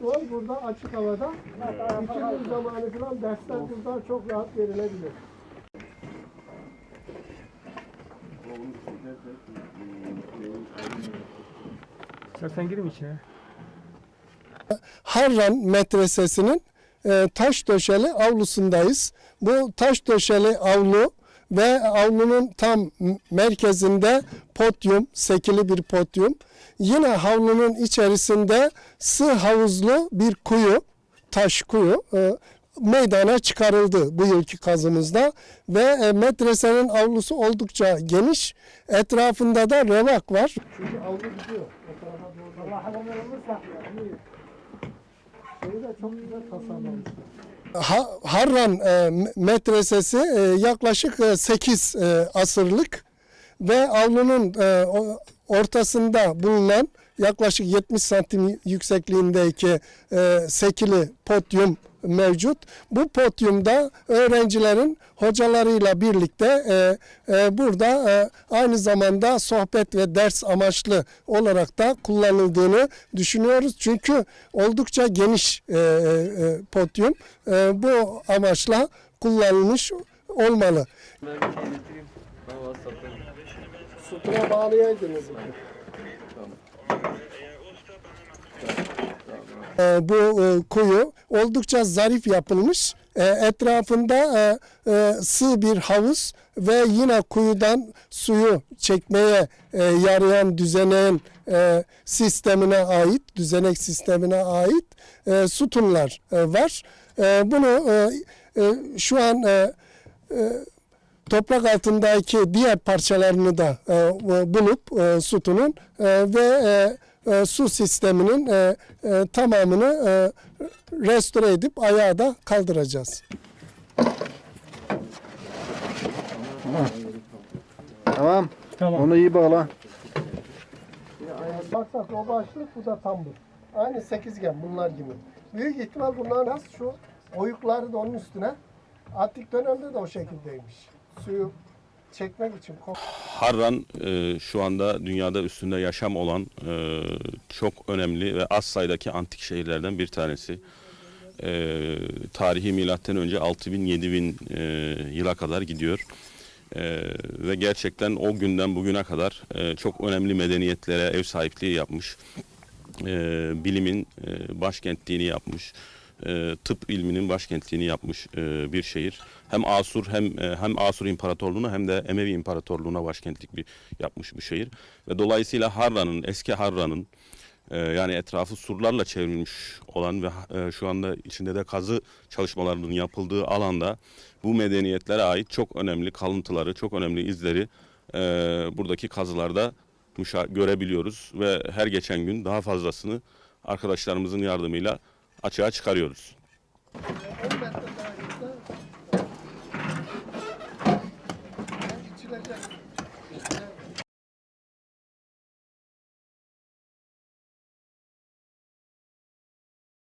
Var burada açık havada. İkinci zamanı falan dersler buradan çok rahat verilebilir. İstersen girin içine. Harran Medresesi'nin e, taş döşeli avlusundayız. Bu taş döşeli avlu ve avlunun tam merkezinde podyum, sekili bir podyum. Yine havlunun içerisinde sığ havuzlu bir kuyu, taş kuyu e, meydana çıkarıldı bu yılki kazımızda ve e, medresenin avlusu oldukça geniş. Etrafında da revak var. Çünkü avlu gidiyor. O tarafa doğru. Allah Ha, Harran e, medresesi e, yaklaşık 8 asırlık ve avlunun e, ortasında bulunan yaklaşık 70 santim yüksekliğindeki e, sekili podyum mevcut. Bu podyumda öğrencilerin hocalarıyla birlikte e, e, burada e, aynı zamanda sohbet ve ders amaçlı olarak da kullanıldığını düşünüyoruz. Çünkü oldukça geniş e, e, podyum e, bu amaçla kullanılmış olmalı. Sütuna bağlayaydınız. Ee, bu e, kuyu oldukça zarif yapılmış. Ee, etrafında e, e, sığ bir havuz ve yine kuyudan suyu çekmeye e, yarayan düzeneğin e, sistemine ait, düzenek sistemine ait e, sütunlar e, var. E, bunu e, e, şu an e, toprak altındaki diğer parçalarını da e, bulup e, sütunun e, ve e, e, su sisteminin e, e, tamamını e, restore edip ayağa da kaldıracağız. Tamam. Tamam. Onu iyi bağla. Baksak o başlık bu da tambur. Aynı sekizgen bunlar gibi. Büyük ihtimal bunlar nasıl şu oyukları da onun üstüne. Antik dönemde de o şekildeymiş. Suyu çekmek için. Harran e, şu anda dünyada üstünde yaşam olan e, çok önemli ve az sayıdaki antik şehirlerden bir tanesi. E, tarihi milattan önce 6000-7000 e, yıla kadar gidiyor. E, ve gerçekten o günden bugüne kadar e, çok önemli medeniyetlere ev sahipliği yapmış. E, bilimin e, başkentliğini yapmış. E, tıp ilminin başkentliğini yapmış e, bir şehir. Hem Asur hem e, hem Asur İmparatorluğu'na hem de Emevi İmparatorluğu'na başkentlik bir yapmış bir şehir ve dolayısıyla Harran'ın eski Harran'ın yani etrafı surlarla çevrilmiş olan ve şu anda içinde de kazı çalışmalarının yapıldığı alanda bu medeniyetlere ait çok önemli kalıntıları, çok önemli izleri buradaki kazılarda görebiliyoruz ve her geçen gün daha fazlasını arkadaşlarımızın yardımıyla açığa çıkarıyoruz. İçilecek